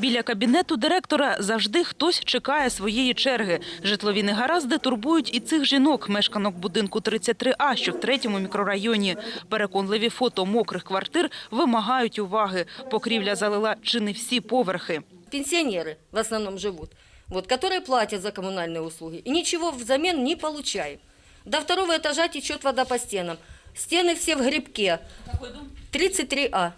Біля кабінету директора завжди хтось чекає своєї черги. Житлові негаразди турбують і цих жінок, мешканок будинку 33А, що в третьому мікрорайоні. Переконливі фото мокрих квартир вимагають уваги. Покрівля залила чи не всі поверхи. Пенсионеры в основном живут, вот, которые платят за коммунальные услуги. И ничего взамен не получаем. До второго этажа течет вода по стенам. Стены все в грибке. 33А.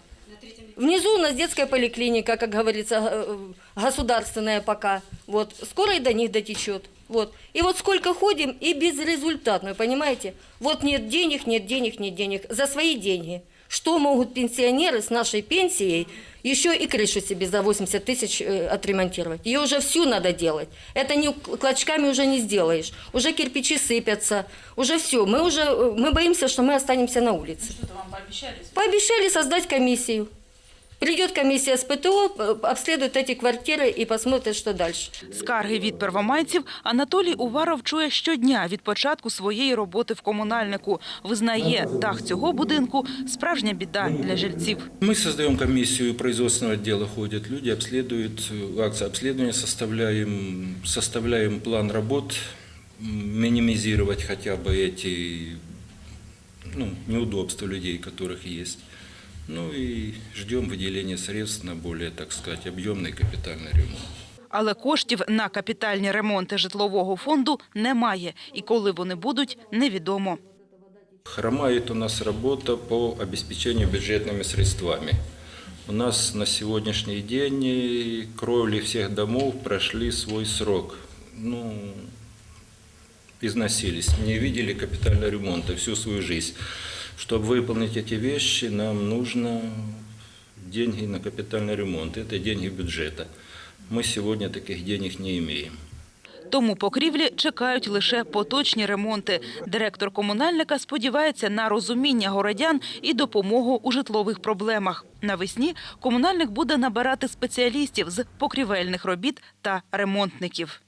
Внизу у нас детская поликлиника, как говорится, э, государственная пока. Вот. Скоро и до них дотечет. Вот. И вот сколько ходим, и безрезультатно, понимаете? Вот нет денег, нет денег, нет денег. За свои деньги. Что могут пенсионеры с нашей пенсией еще и крышу себе за 80 тысяч э, отремонтировать? Ее уже всю надо делать. Это не клочками уже не сделаешь. Уже кирпичи сыпятся, уже все. Мы уже э, мы боимся, что мы останемся на улице. Пообещали создать комиссию. Придет комиссия с ПТО, э, обследует эти квартиры и посмотрит, что дальше. Скарги від первомайців Анатолій Уваров чує щодня від початку своєї роботи в комунальнику. Визнає, дах цього будинку – справжня біда для жильців. Мы создаем комиссию производственного отдела, ходят люди, обследуют, э, акция обследования составляем, составляем план работ, м, минимизировать хотя бы эти ну, неудобства людей, которых есть. Ну и ждем выделения средств на более, так сказать, объемный капитальный ремонт. Але коштів на капітальні ремонти житлового фонду немає. І коли вони будуть, невідомо. Хромает у нас работа по обеспечению бюджетными средствами. У нас на сегодняшний день э, кровли всех домов прошли свой срок. Ну, износились, не видели капитального ремонта всю свою жизнь. Чтобы выполнить эти вещи, нам нужно деньги на капитальный ремонт. Это деньги бюджета. Мы сегодня таких денег не имеем. Тому покрівлі чекають лише поточні ремонти. Директор комунальника сподівається на розуміння городян і допомогу у житлових проблемах. Навесні комунальник буде набирати спеціалістів з покрівельних робіт та ремонтників.